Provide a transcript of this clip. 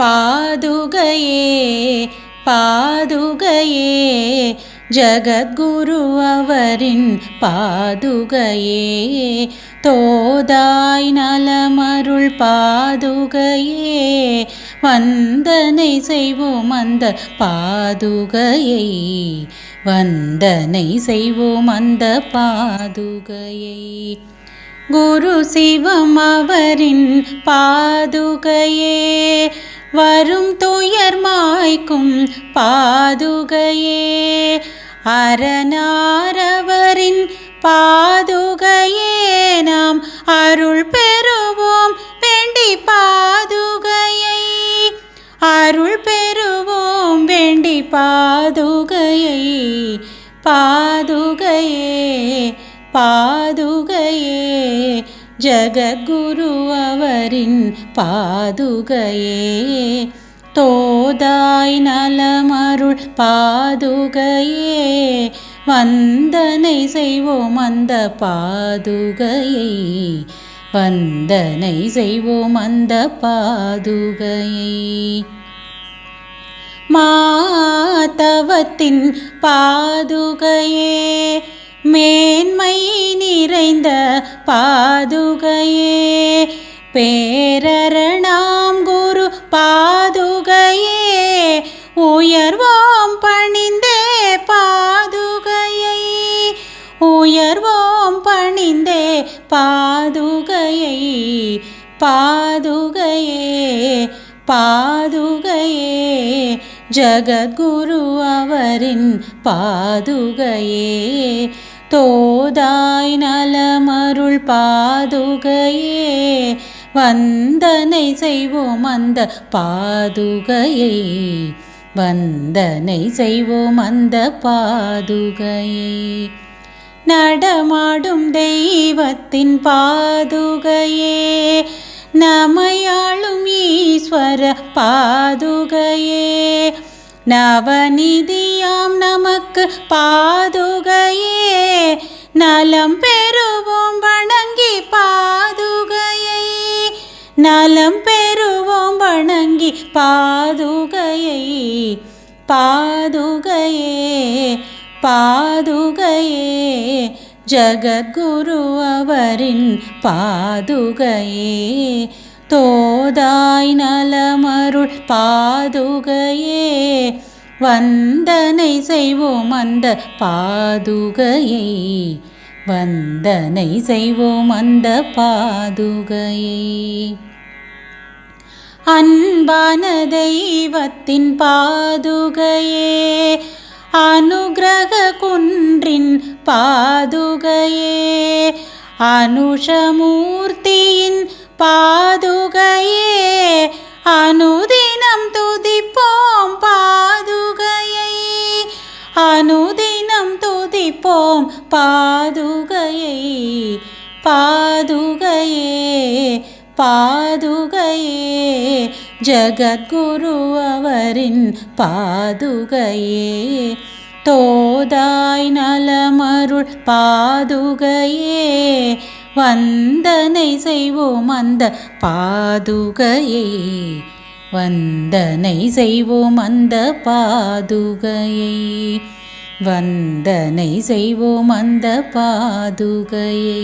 பாதுகையே பாதுகையே. ஜகத்குரு அவரின் பாதுகையே. தோதாய் நலமருள் பாதுகையே. வந்தனை செய்வோம் அந்த பாதுகையை. வந்தனை செய்வோம் அந்த பாதுகையை. குரு சிவம் அவரின் பாதுகையே. வரும் துயர் மாய்க்கும் பாதுகையே. அரணாரவரின் பாதுகையே நாம் அருள் பெறுவோம் வேண்டி பாதுகையை. அருள் பெறுவோம் வேண்டி பாதுகையை. பாதுகையே பாதுகையே. ஜகத்குரு அவரின் பாதுகையே தோதாய் நலமருள் பாதுகையே வந்தனை செய்வோம் அந்த பாதுகையை வந்தனை செய்வோம் அந்த பாதுகையை மாதவத்தின் பாதுகையே மேன்மை நிறைந்த பாதுகையே. பேரரணாம் குரு பாதுகையே. உயர்வோம் பணிந்தே பாதுகையை. உயர்வோம் பணிந்தே பாதுகையை. பாதுகையே பாதுகையே. ஜகத்குரு அவரின் பாதுகையே. தோதாய் நலமருள் பாதுகையே. வந்தனை செய்வோம் அந்த பாதுகையை. வந்தனை செய்வோம் அந்த பாதுகையை. நடமாடும் தெய்வத்தின் பாதுகையே. நம ஈஸ்வர பாதுகையே. நவநிதியாம் நமக்கு பாதுகையே. நலம் பெறுவோம் வணங்கி பாதுகையை. நலம் பெறுவோம் வணங்கி பாதுகையை. பாதுகையே பாதுகையே. ஜகத்குரு அவரின் பாதுகையே. தோதாய் நலமருள் பாதுகையே வந்தனை செய்வோம் அந்த பாதுகையை. வந்தனை செய்வோம் அந்த பாதுகையை. அன்பான தெய்வத்தின் பாதுகையே அனுகிரக குன்றின் பாதுகையே அனுஷமூர்த்தியின் பாது அனுதினம் துதிப்போம் பாதுகையை பாதுகையே பாதுகையே ஜகத்குரு அவரின் பாதுகையே தோதாய் நலமருள் பாதுகையே வந்தனை செய்வோம் அந்த பாதுகையே வந்தனை செய்வோம் அந்த பாதுகையை. வந்தனை செய்வோம் அந்த பாதுகையை.